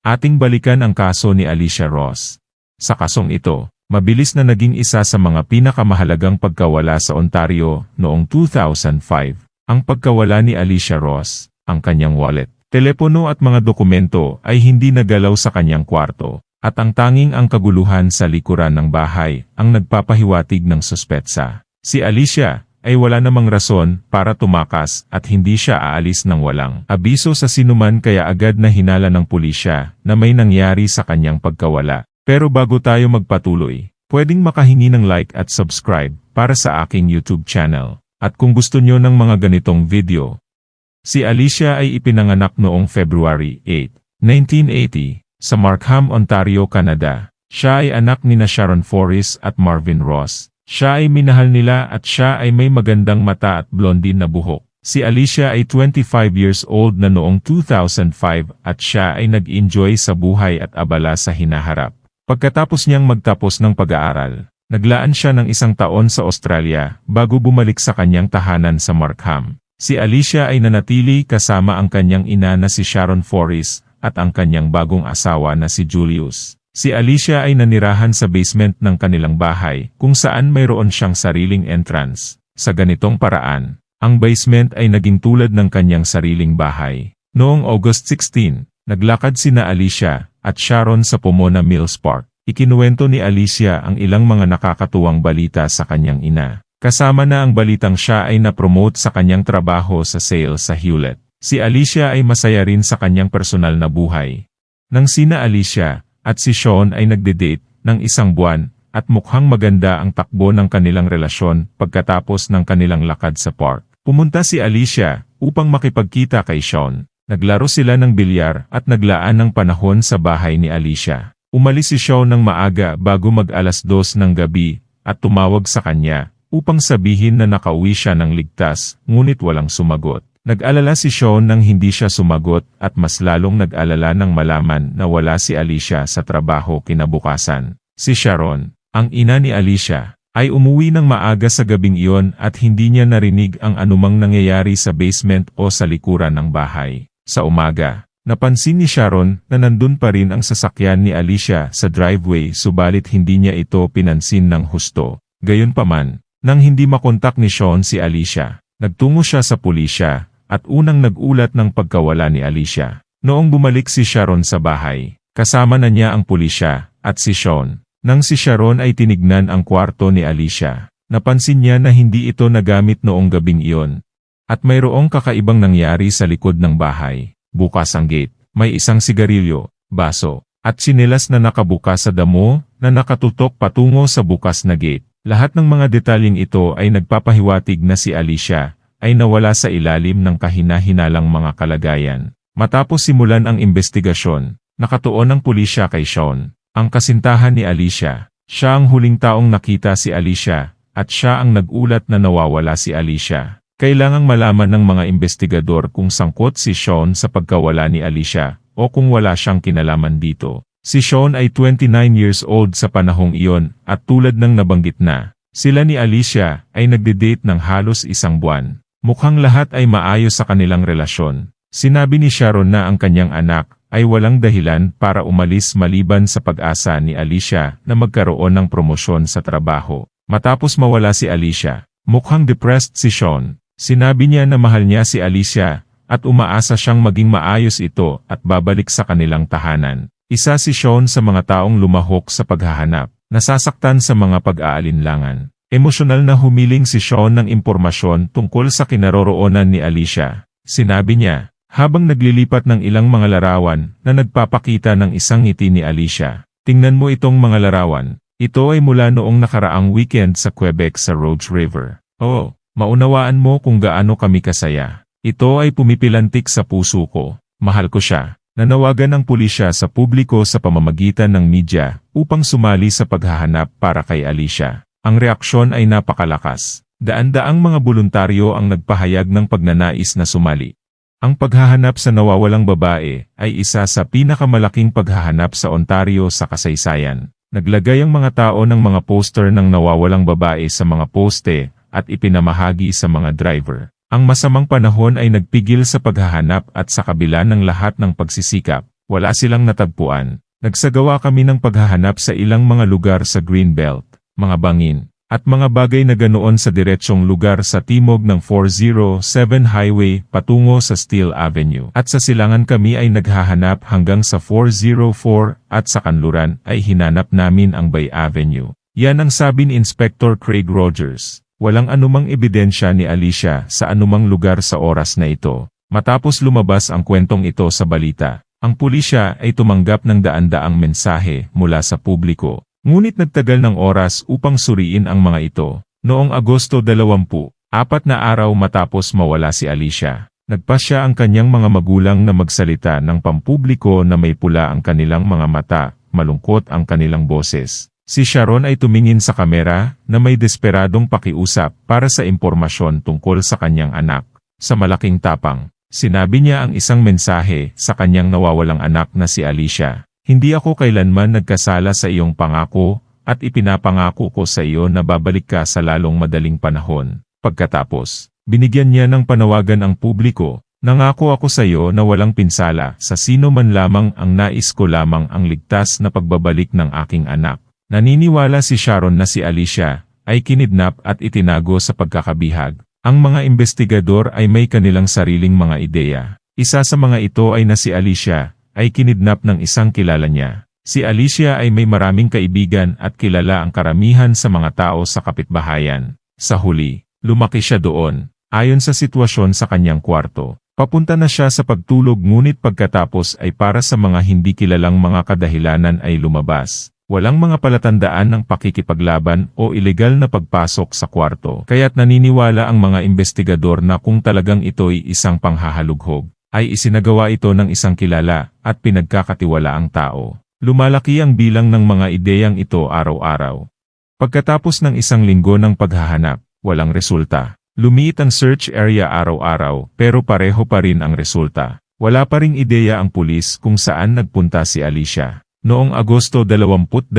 Ating balikan ang kaso ni Alicia Ross. Sa kasong ito, mabilis na naging isa sa mga pinakamahalagang pagkawala sa Ontario noong 2005, ang pagkawala ni Alicia Ross, ang kanyang wallet, telepono at mga dokumento ay hindi nagalaw sa kanyang kwarto, at ang tanging ang kaguluhan sa likuran ng bahay ang nagpapahiwatig ng suspetsa. Si Alicia, ay wala namang rason para tumakas at hindi siya aalis ng walang abiso sa sinuman kaya agad na hinala ng pulisya na may nangyari sa kanyang pagkawala. Pero bago tayo magpatuloy, pwedeng makahingi ng like at subscribe para sa aking YouTube channel. At kung gusto nyo ng mga ganitong video, si Alicia ay ipinanganak noong February 8, 1980, sa Markham, Ontario, Canada. Siya ay anak ni na Sharon Forrest at Marvin Ross. Siya ay minahal nila at siya ay may magandang mata at blondine na buhok. Si Alicia ay 25 years old na noong 2005 at siya ay nag-enjoy sa buhay at abala sa hinaharap. Pagkatapos niyang magtapos ng pag-aaral, naglaan siya ng isang taon sa Australia bago bumalik sa kanyang tahanan sa Markham. Si Alicia ay nanatili kasama ang kanyang ina na si Sharon Forrest at ang kanyang bagong asawa na si Julius. Si Alicia ay nanirahan sa basement ng kanilang bahay kung saan mayroon siyang sariling entrance. Sa ganitong paraan, ang basement ay naging tulad ng kanyang sariling bahay. Noong August 16, naglakad sina Alicia at Sharon sa Pomona Mills Park. Ikinuwento ni Alicia ang ilang mga nakakatuwang balita sa kanyang ina. Kasama na ang balitang siya ay na-promote sa kanyang trabaho sa sales sa Hewlett. Si Alicia ay masaya rin sa kanyang personal na buhay. Nang sina Alicia, at si Sean ay nagde-date ng isang buwan at mukhang maganda ang takbo ng kanilang relasyon pagkatapos ng kanilang lakad sa park. Pumunta si Alicia upang makipagkita kay Sean. Naglaro sila ng bilyar at naglaan ng panahon sa bahay ni Alicia. Umalis si Sean ng maaga bago mag alas dos ng gabi at tumawag sa kanya upang sabihin na nakauwi siya ng ligtas ngunit walang sumagot. Nag-alala si Sean nang hindi siya sumagot at mas lalong nag-alala nang malaman na wala si Alicia sa trabaho kinabukasan. Si Sharon, ang ina ni Alicia, ay umuwi ng maaga sa gabing iyon at hindi niya narinig ang anumang nangyayari sa basement o sa likuran ng bahay. Sa umaga, napansin ni Sharon na nandun pa rin ang sasakyan ni Alicia sa driveway subalit hindi niya ito pinansin ng husto. Gayunpaman, nang hindi makontak ni Sean si Alicia, nagtungo siya sa pulisya at unang nagulat ng pagkawala ni Alicia. Noong bumalik si Sharon sa bahay, kasama na niya ang pulisya at si Sean. Nang si Sharon ay tinignan ang kwarto ni Alicia, napansin niya na hindi ito nagamit noong gabing iyon. At mayroong kakaibang nangyari sa likod ng bahay. Bukas ang gate, may isang sigarilyo, baso, at sinelas na nakabukas sa damo na nakatutok patungo sa bukas na gate. Lahat ng mga detalyeng ito ay nagpapahiwatig na si Alicia ay nawala sa ilalim ng kahina-hinalang mga kalagayan. Matapos simulan ang investigasyon, nakatuon ang pulisya kay Sean, ang kasintahan ni Alicia. Siya ang huling taong nakita si Alicia, at siya ang nagulat na nawawala si Alicia. Kailangang malaman ng mga investigador kung sangkot si Sean sa pagkawala ni Alicia, o kung wala siyang kinalaman dito. Si Sean ay 29 years old sa panahong iyon, at tulad ng nabanggit na, sila ni Alicia ay nagde-date ng halos isang buwan. Mukhang lahat ay maayos sa kanilang relasyon. Sinabi ni Sharon na ang kanyang anak ay walang dahilan para umalis maliban sa pag-asa ni Alicia na magkaroon ng promosyon sa trabaho. Matapos mawala si Alicia, mukhang depressed si Sean. Sinabi niya na mahal niya si Alicia at umaasa siyang maging maayos ito at babalik sa kanilang tahanan. Isa si Sean sa mga taong lumahok sa paghahanap, nasasaktan sa mga pag-aalinlangan. Emosyonal na humiling si Sean ng impormasyon tungkol sa kinaroroonan ni Alicia. Sinabi niya, habang naglilipat ng ilang mga larawan na nagpapakita ng isang ngiti ni Alicia. Tingnan mo itong mga larawan. Ito ay mula noong nakaraang weekend sa Quebec sa Rhodes River. Oh, maunawaan mo kung gaano kami kasaya. Ito ay pumipilantik sa puso ko. Mahal ko siya. Nanawagan ng pulisya sa publiko sa pamamagitan ng media upang sumali sa paghahanap para kay Alicia. Ang reaksyon ay napakalakas. Daan-daang mga voluntaryo ang nagpahayag ng pagnanais na sumali. Ang paghahanap sa nawawalang babae ay isa sa pinakamalaking paghahanap sa Ontario sa kasaysayan. Naglagay ang mga tao ng mga poster ng nawawalang babae sa mga poste at ipinamahagi sa mga driver. Ang masamang panahon ay nagpigil sa paghahanap at sa kabila ng lahat ng pagsisikap, wala silang natagpuan. Nagsagawa kami ng paghahanap sa ilang mga lugar sa Greenbelt, mga bangin, at mga bagay na ganoon sa diretsyong lugar sa timog ng 407 Highway patungo sa Steel Avenue. At sa silangan kami ay naghahanap hanggang sa 404 at sa kanluran ay hinanap namin ang Bay Avenue. Yan ang sabi ni Inspector Craig Rogers. Walang anumang ebidensya ni Alicia sa anumang lugar sa oras na ito. Matapos lumabas ang kwentong ito sa balita, ang pulisya ay tumanggap ng daan-daang mensahe mula sa publiko Ngunit nagtagal ng oras upang suriin ang mga ito. Noong Agosto 20, apat na araw matapos mawala si Alicia, nagpasya ang kanyang mga magulang na magsalita ng pampubliko na may pula ang kanilang mga mata, malungkot ang kanilang boses. Si Sharon ay tumingin sa kamera na may desperadong pakiusap para sa impormasyon tungkol sa kanyang anak. Sa malaking tapang, sinabi niya ang isang mensahe sa kanyang nawawalang anak na si Alicia. Hindi ako kailanman nagkasala sa iyong pangako, at ipinapangako ko sa iyo na babalik ka sa lalong madaling panahon. Pagkatapos, binigyan niya ng panawagan ang publiko, Nangako ako sa iyo na walang pinsala sa sino man lamang ang nais ko lamang ang ligtas na pagbabalik ng aking anak. Naniniwala si Sharon na si Alicia ay kinidnap at itinago sa pagkakabihag. Ang mga investigador ay may kanilang sariling mga ideya. Isa sa mga ito ay na si Alicia, ay kinidnap ng isang kilala niya. Si Alicia ay may maraming kaibigan at kilala ang karamihan sa mga tao sa kapitbahayan. Sa huli, lumaki siya doon, ayon sa sitwasyon sa kanyang kwarto. Papunta na siya sa pagtulog ngunit pagkatapos ay para sa mga hindi kilalang mga kadahilanan ay lumabas. Walang mga palatandaan ng pakikipaglaban o ilegal na pagpasok sa kwarto. Kaya't naniniwala ang mga investigador na kung talagang ito'y isang panghahalughog, ay isinagawa ito ng isang kilala at pinagkakatiwalaang tao. Lumalaki ang bilang ng mga ideyang ito araw-araw. Pagkatapos ng isang linggo ng paghahanap, walang resulta. Lumiit ang search area araw-araw pero pareho pa rin ang resulta. Wala pa ring ideya ang pulis kung saan nagpunta si Alicia. Noong Agosto 22,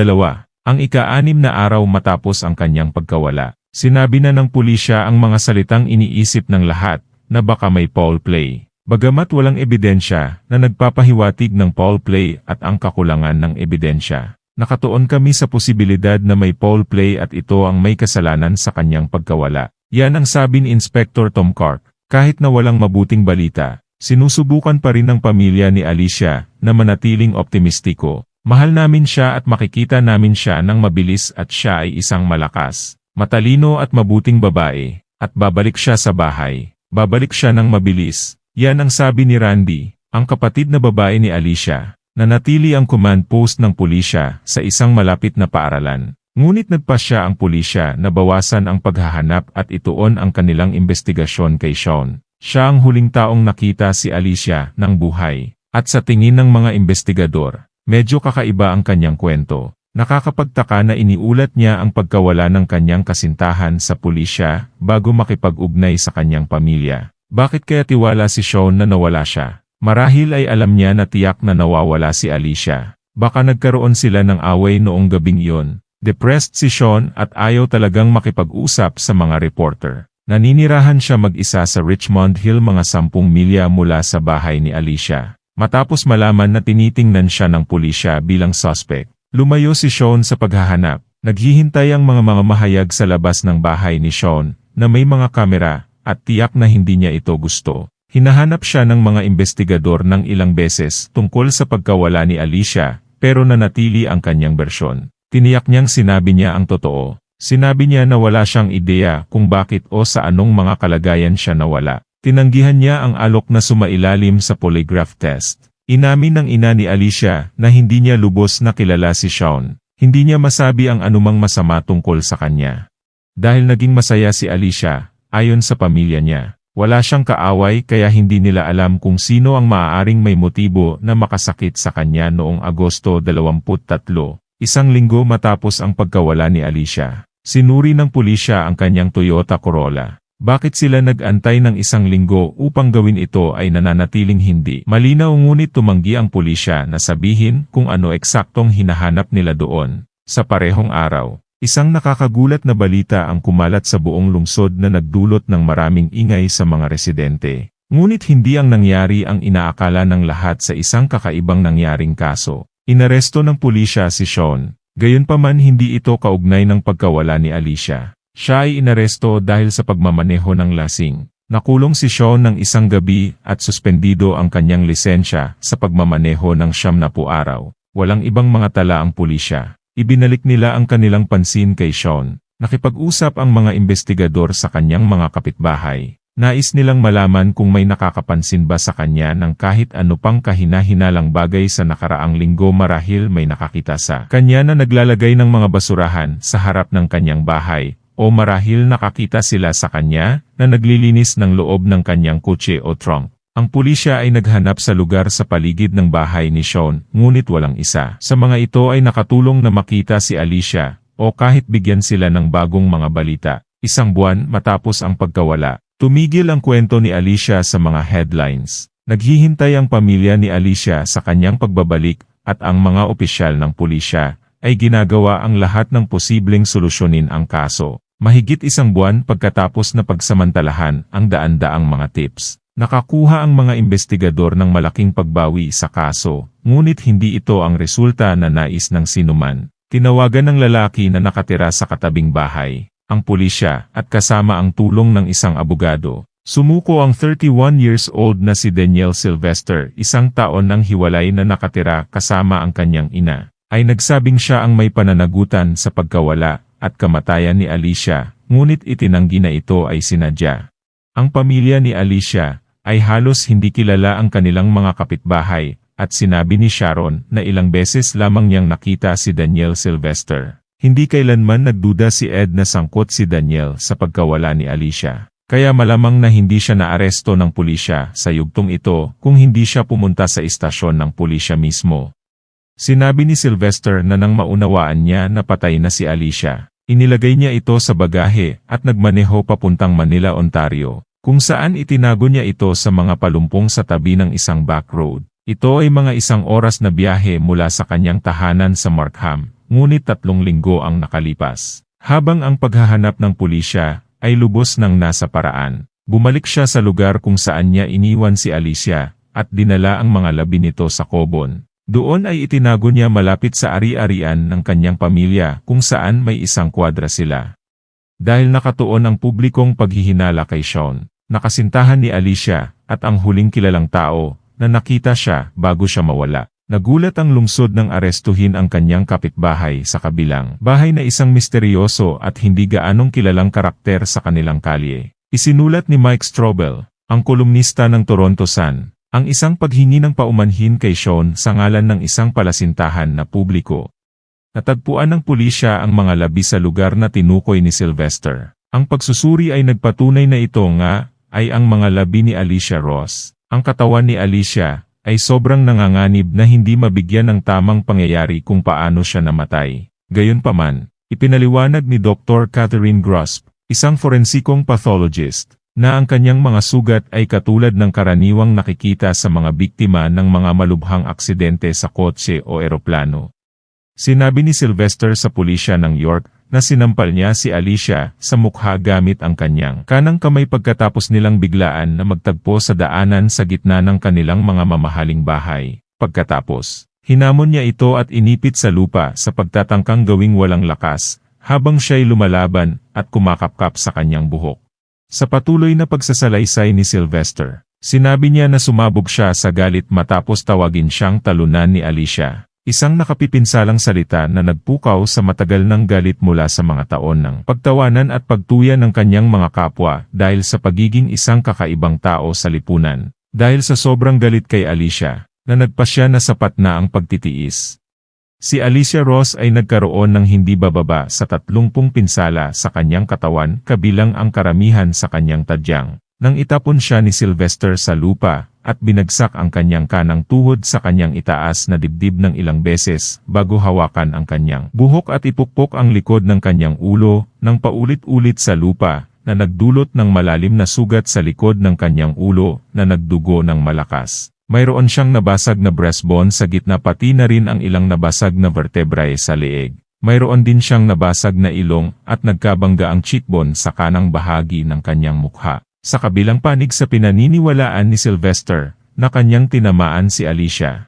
ang ika-anim na araw matapos ang kanyang pagkawala, sinabi na ng pulisya ang mga salitang iniisip ng lahat na baka may foul play. Bagamat walang ebidensya na nagpapahiwatig ng foul play at ang kakulangan ng ebidensya, nakatuon kami sa posibilidad na may foul play at ito ang may kasalanan sa kanyang pagkawala. Yan ang sabi ni Inspector Tom Clark. Kahit na walang mabuting balita, sinusubukan pa rin ng pamilya ni Alicia na manatiling optimistiko. Mahal namin siya at makikita namin siya ng mabilis at siya ay isang malakas, matalino at mabuting babae, at babalik siya sa bahay. Babalik siya ng mabilis, yan ang sabi ni Randy, ang kapatid na babae ni Alicia, na natili ang command post ng pulisya sa isang malapit na paaralan. Ngunit nagpasya ang pulisya na bawasan ang paghahanap at ituon ang kanilang investigasyon kay Sean. Siya ang huling taong nakita si Alicia ng buhay. At sa tingin ng mga investigador, medyo kakaiba ang kanyang kwento. Nakakapagtaka na iniulat niya ang pagkawala ng kanyang kasintahan sa pulisya bago makipag-ugnay sa kanyang pamilya. Bakit kaya tiwala si Sean na nawala siya? Marahil ay alam niya na tiyak na nawawala si Alicia. Baka nagkaroon sila ng away noong gabing iyon. Depressed si Sean at ayaw talagang makipag-usap sa mga reporter. Naninirahan siya mag-isa sa Richmond Hill mga sampung milya mula sa bahay ni Alicia. Matapos malaman na tinitingnan siya ng pulisya bilang suspect, lumayo si Sean sa paghahanap. Naghihintay ang mga mga mahayag sa labas ng bahay ni Sean na may mga kamera at tiyak na hindi niya ito gusto. Hinahanap siya ng mga investigador ng ilang beses tungkol sa pagkawala ni Alicia, pero nanatili ang kanyang bersyon. Tiniyak niyang sinabi niya ang totoo. Sinabi niya na wala siyang ideya kung bakit o sa anong mga kalagayan siya nawala. Tinanggihan niya ang alok na sumailalim sa polygraph test. Inamin ng ina ni Alicia na hindi niya lubos na kilala si Sean. Hindi niya masabi ang anumang masama tungkol sa kanya. Dahil naging masaya si Alicia, Ayon sa pamilya niya, wala siyang kaaway kaya hindi nila alam kung sino ang maaaring may motibo na makasakit sa kanya noong Agosto 23, isang linggo matapos ang pagkawala ni Alicia. Sinuri ng pulisya ang kanyang Toyota Corolla. Bakit sila nag-antay ng isang linggo upang gawin ito ay nananatiling hindi? Malinaw ngunit tumanggi ang pulisya na sabihin kung ano eksaktong hinahanap nila doon. Sa parehong araw, Isang nakakagulat na balita ang kumalat sa buong lungsod na nagdulot ng maraming ingay sa mga residente. Ngunit hindi ang nangyari ang inaakala ng lahat sa isang kakaibang nangyaring kaso. Inaresto ng pulisya si Sean. Gayunpaman hindi ito kaugnay ng pagkawala ni Alicia. Siya ay inaresto dahil sa pagmamaneho ng lasing. Nakulong si Sean ng isang gabi at suspendido ang kanyang lisensya sa pagmamaneho ng siyam na araw. Walang ibang mga tala ang pulisya. Ibinalik nila ang kanilang pansin kay Sean. Nakipag-usap ang mga investigador sa kanyang mga kapitbahay. Nais nilang malaman kung may nakakapansin ba sa kanya ng kahit ano pang kahina-hinalang bagay sa nakaraang linggo marahil may nakakita sa kanya na naglalagay ng mga basurahan sa harap ng kanyang bahay o marahil nakakita sila sa kanya na naglilinis ng loob ng kanyang kotse o trunk. Ang pulisya ay naghanap sa lugar sa paligid ng bahay ni Sean, ngunit walang isa. Sa mga ito ay nakatulong na makita si Alicia, o kahit bigyan sila ng bagong mga balita. Isang buwan matapos ang pagkawala, tumigil ang kwento ni Alicia sa mga headlines. Naghihintay ang pamilya ni Alicia sa kanyang pagbabalik, at ang mga opisyal ng pulisya ay ginagawa ang lahat ng posibleng solusyonin ang kaso. Mahigit isang buwan pagkatapos na pagsamantalahan ang daan-daang mga tips. Nakakuha ang mga investigador ng malaking pagbawi sa kaso, ngunit hindi ito ang resulta na nais ng sinuman. Tinawagan ng lalaki na nakatira sa katabing bahay, ang pulisya, at kasama ang tulong ng isang abogado. Sumuko ang 31 years old na si Daniel Sylvester, isang taon ng hiwalay na nakatira kasama ang kanyang ina. Ay nagsabing siya ang may pananagutan sa pagkawala at kamatayan ni Alicia, ngunit itinanggi na ito ay sinadya. Ang pamilya ni Alicia ay halos hindi kilala ang kanilang mga kapitbahay at sinabi ni Sharon na ilang beses lamang niyang nakita si Daniel Sylvester. Hindi kailanman nagduda si Ed na sangkot si Daniel sa pagkawala ni Alicia. Kaya malamang na hindi siya naaresto ng pulisya sa yugtong ito kung hindi siya pumunta sa istasyon ng pulisya mismo. Sinabi ni Sylvester na nang maunawaan niya na patay na si Alicia, inilagay niya ito sa bagahe at nagmaneho papuntang Manila, Ontario, kung saan itinago niya ito sa mga palumpong sa tabi ng isang back road. Ito ay mga isang oras na biyahe mula sa kanyang tahanan sa Markham, ngunit tatlong linggo ang nakalipas. Habang ang paghahanap ng pulisya ay lubos ng nasa paraan, bumalik siya sa lugar kung saan niya iniwan si Alicia at dinala ang mga labi nito sa Cobon. Doon ay itinago niya malapit sa ari-arian ng kanyang pamilya kung saan may isang kwadra sila. Dahil nakatuon ang publikong paghihinala kay Sean, nakasintahan ni Alicia at ang huling kilalang tao na nakita siya bago siya mawala. Nagulat ang lungsod ng arestuhin ang kanyang kapitbahay sa kabilang bahay na isang misteryoso at hindi gaanong kilalang karakter sa kanilang kalye. Isinulat ni Mike Strobel, ang kolumnista ng Toronto Sun, ang isang paghingi ng paumanhin kay Sean sa ngalan ng isang palasintahan na publiko. Natagpuan ng pulisya ang mga labi sa lugar na tinukoy ni Sylvester. Ang pagsusuri ay nagpatunay na ito nga ay ang mga labi ni Alicia Ross. Ang katawan ni Alicia ay sobrang nanganganib na hindi mabigyan ng tamang pangyayari kung paano siya namatay. Gayunpaman, ipinaliwanag ni Dr. Catherine Grosp, isang forensikong pathologist, na ang kanyang mga sugat ay katulad ng karaniwang nakikita sa mga biktima ng mga malubhang aksidente sa kotse o eroplano. Sinabi ni Sylvester sa pulisya ng York na sinampal niya si Alicia sa mukha gamit ang kanyang kanang kamay pagkatapos nilang biglaan na magtagpo sa daanan sa gitna ng kanilang mga mamahaling bahay. Pagkatapos, hinamon niya ito at inipit sa lupa sa pagtatangkang gawing walang lakas, habang siya'y lumalaban at kumakapkap sa kanyang buhok. Sa patuloy na pagsasalaysay ni Sylvester, sinabi niya na sumabog siya sa galit matapos tawagin siyang talunan ni Alicia. Isang nakapipinsalang salita na nagpukaw sa matagal ng galit mula sa mga taon ng pagtawanan at pagtuya ng kanyang mga kapwa dahil sa pagiging isang kakaibang tao sa lipunan. Dahil sa sobrang galit kay Alicia, na nagpasya na sapat na ang pagtitiis. Si Alicia Ross ay nagkaroon ng hindi bababa sa tatlongpung pinsala sa kanyang katawan kabilang ang karamihan sa kanyang tadyang. Nang itapon siya ni Sylvester sa lupa, at binagsak ang kanyang kanang tuhod sa kanyang itaas na dibdib ng ilang beses bago hawakan ang kanyang buhok at ipukpok ang likod ng kanyang ulo ng paulit-ulit sa lupa na nagdulot ng malalim na sugat sa likod ng kanyang ulo na nagdugo ng malakas. Mayroon siyang nabasag na breastbone sa gitna pati na rin ang ilang nabasag na vertebrae sa leeg. Mayroon din siyang nabasag na ilong at nagkabangga ang cheekbone sa kanang bahagi ng kanyang mukha. Sa kabilang panig sa pinaniniwalaan ni Sylvester, na kanyang tinamaan si Alicia.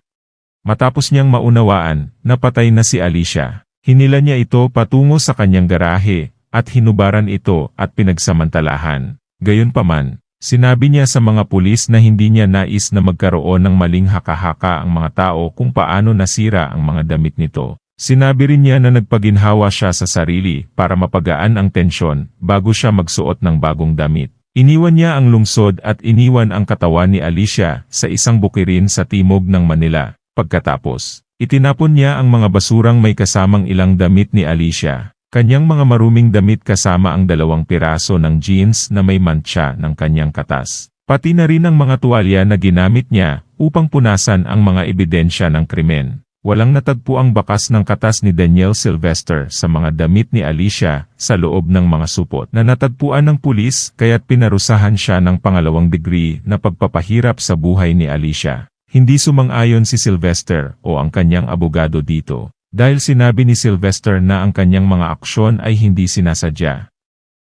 Matapos niyang maunawaan, napatay na si Alicia. Hinila niya ito patungo sa kanyang garahe, at hinubaran ito at pinagsamantalahan. Gayunpaman, sinabi niya sa mga pulis na hindi niya nais na magkaroon ng maling haka-haka ang mga tao kung paano nasira ang mga damit nito. Sinabi rin niya na nagpaginhawa siya sa sarili para mapagaan ang tensyon bago siya magsuot ng bagong damit. Iniwan niya ang lungsod at iniwan ang katawan ni Alicia sa isang bukirin sa timog ng Manila. Pagkatapos, itinapon niya ang mga basurang may kasamang ilang damit ni Alicia. Kanyang mga maruming damit kasama ang dalawang piraso ng jeans na may mantsa ng kanyang katas. Pati na rin ang mga tuwalya na ginamit niya upang punasan ang mga ebidensya ng krimen. Walang natagpo ang bakas ng katas ni Daniel Sylvester sa mga damit ni Alicia sa loob ng mga supot na natagpuan ng pulis kaya't pinarusahan siya ng pangalawang degree na pagpapahirap sa buhay ni Alicia. Hindi sumang-ayon si Sylvester o ang kanyang abogado dito dahil sinabi ni Sylvester na ang kanyang mga aksyon ay hindi sinasadya.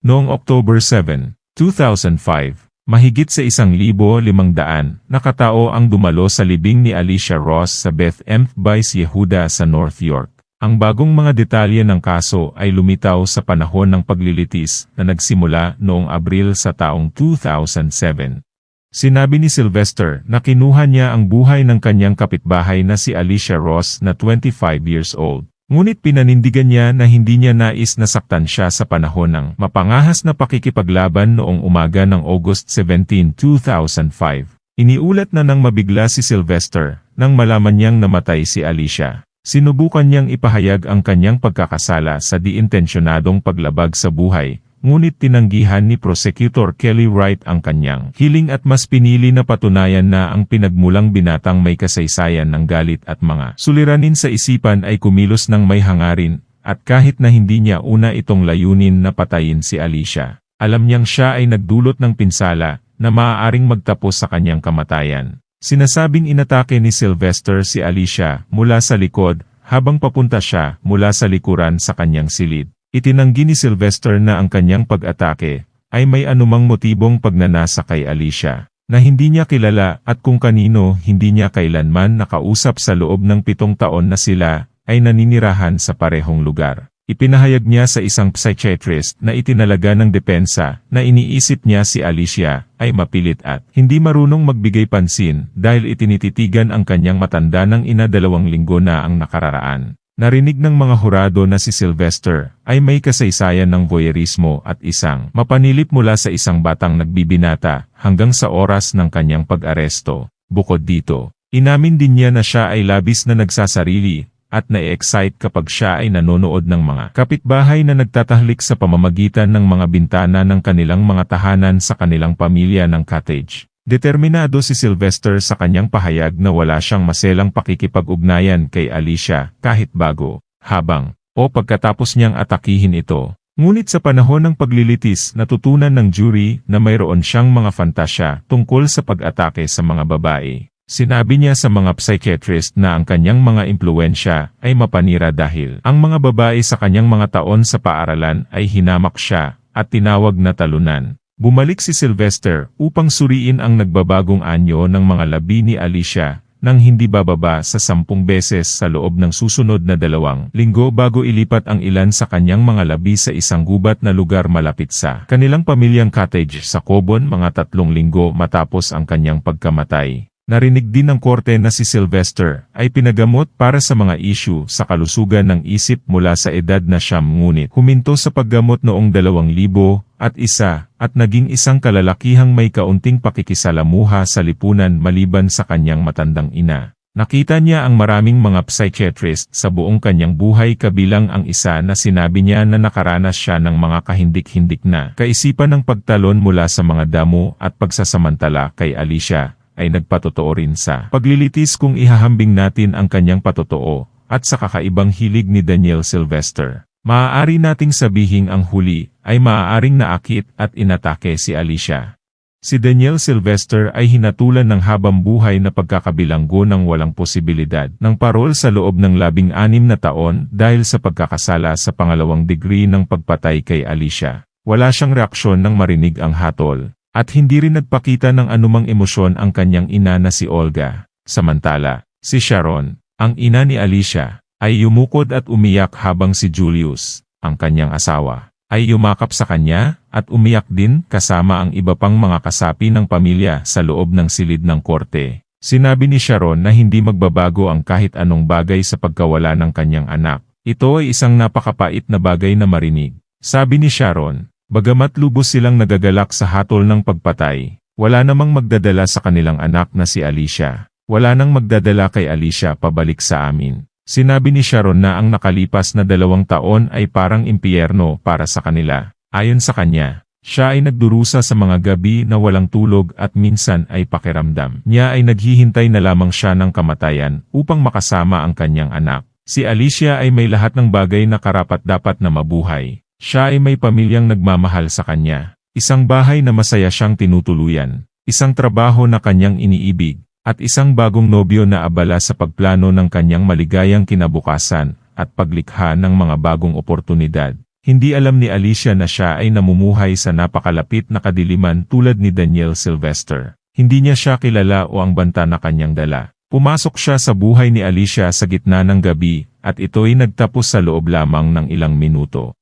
Noong October 7, 2005, mahigit sa isang libo limang daan na katao ang dumalo sa libing ni Alicia Ross sa Beth M. Vice Yehuda sa North York. Ang bagong mga detalye ng kaso ay lumitaw sa panahon ng paglilitis na nagsimula noong Abril sa taong 2007. Sinabi ni Sylvester na kinuha niya ang buhay ng kanyang kapitbahay na si Alicia Ross na 25 years old. Ngunit pinanindigan niya na hindi niya nais na saktan siya sa panahon ng mapangahas na pakikipaglaban noong umaga ng August 17, 2005. Iniulat na nang mabigla si Sylvester nang malaman niyang namatay si Alicia. Sinubukan niyang ipahayag ang kanyang pagkakasala sa diintensyonadong paglabag sa buhay, ngunit tinanggihan ni Prosecutor Kelly Wright ang kanyang hiling at mas pinili na patunayan na ang pinagmulang binatang may kasaysayan ng galit at mga suliranin sa isipan ay kumilos ng may hangarin, at kahit na hindi niya una itong layunin na patayin si Alicia, alam niyang siya ay nagdulot ng pinsala na maaaring magtapos sa kanyang kamatayan. Sinasabing inatake ni Sylvester si Alicia mula sa likod habang papunta siya mula sa likuran sa kanyang silid. Itinanggi ni Sylvester na ang kanyang pag-atake ay may anumang motibong pagnanasa kay Alicia, na hindi niya kilala at kung kanino hindi niya kailanman nakausap sa loob ng pitong taon na sila ay naninirahan sa parehong lugar. Ipinahayag niya sa isang psychiatrist na itinalaga ng depensa na iniisip niya si Alicia ay mapilit at hindi marunong magbigay pansin dahil itinititigan ang kanyang matanda ng ina dalawang linggo na ang nakararaan. Narinig ng mga hurado na si Sylvester ay may kasaysayan ng voyeurismo at isang mapanilip mula sa isang batang nagbibinata hanggang sa oras ng kanyang pag-aresto. Bukod dito, inamin din niya na siya ay labis na nagsasarili at na-excite kapag siya ay nanonood ng mga kapitbahay na nagtatahlik sa pamamagitan ng mga bintana ng kanilang mga tahanan sa kanilang pamilya ng cottage. Determinado si Sylvester sa kanyang pahayag na wala siyang maselang pakikipag-ugnayan kay Alicia kahit bago, habang, o pagkatapos niyang atakihin ito. Ngunit sa panahon ng paglilitis natutunan ng jury na mayroon siyang mga fantasya tungkol sa pag-atake sa mga babae. Sinabi niya sa mga psychiatrist na ang kanyang mga impluensya ay mapanira dahil ang mga babae sa kanyang mga taon sa paaralan ay hinamak siya at tinawag na talunan. Bumalik si Sylvester upang suriin ang nagbabagong anyo ng mga labi ni Alicia nang hindi bababa sa sampung beses sa loob ng susunod na dalawang linggo bago ilipat ang ilan sa kanyang mga labi sa isang gubat na lugar malapit sa kanilang pamilyang cottage sa Cobon mga tatlong linggo matapos ang kanyang pagkamatay. Narinig din ng korte na si Sylvester ay pinagamot para sa mga issue sa kalusugan ng isip mula sa edad na siyam ngunit huminto sa paggamot noong 2000 at isa at naging isang kalalakihang may kaunting pakikisalamuha sa lipunan maliban sa kanyang matandang ina. Nakita niya ang maraming mga psychiatrist sa buong kanyang buhay kabilang ang isa na sinabi niya na nakaranas siya ng mga kahindik-hindik na kaisipan ng pagtalon mula sa mga damo at pagsasamantala kay Alicia ay nagpatotoo rin sa paglilitis kung ihahambing natin ang kanyang patotoo at sa kakaibang hilig ni Daniel Sylvester. Maaari nating sabihing ang huli ay maaaring naakit at inatake si Alicia. Si Daniel Sylvester ay hinatulan ng habang buhay na pagkakabilanggo ng walang posibilidad ng parol sa loob ng labing-anim na taon dahil sa pagkakasala sa pangalawang degree ng pagpatay kay Alicia. Wala siyang reaksyon nang marinig ang hatol. At hindi rin nagpakita ng anumang emosyon ang kanyang ina na si Olga. Samantala, si Sharon, ang ina ni Alicia, ay yumukod at umiyak habang si Julius, ang kanyang asawa, ay yumakap sa kanya at umiyak din kasama ang iba pang mga kasapi ng pamilya sa loob ng silid ng korte. Sinabi ni Sharon na hindi magbabago ang kahit anong bagay sa pagkawala ng kanyang anak. Ito ay isang napakapait na bagay na marinig. Sabi ni Sharon, bagamat lubos silang nagagalak sa hatol ng pagpatay, wala namang magdadala sa kanilang anak na si Alicia. Wala nang magdadala kay Alicia pabalik sa amin. Sinabi ni Sharon na ang nakalipas na dalawang taon ay parang impyerno para sa kanila. Ayon sa kanya, siya ay nagdurusa sa mga gabi na walang tulog at minsan ay pakiramdam. Niya ay naghihintay na lamang siya ng kamatayan upang makasama ang kanyang anak. Si Alicia ay may lahat ng bagay na karapat-dapat na mabuhay. Siya ay may pamilyang nagmamahal sa kanya. Isang bahay na masaya siyang tinutuluyan. Isang trabaho na kanyang iniibig at isang bagong nobyo na abala sa pagplano ng kanyang maligayang kinabukasan at paglikha ng mga bagong oportunidad. Hindi alam ni Alicia na siya ay namumuhay sa napakalapit na kadiliman tulad ni Daniel Sylvester. Hindi niya siya kilala o ang banta na kanyang dala. Pumasok siya sa buhay ni Alicia sa gitna ng gabi at ito'y nagtapos sa loob lamang ng ilang minuto.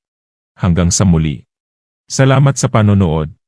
Hanggang sa muli. Salamat sa panonood.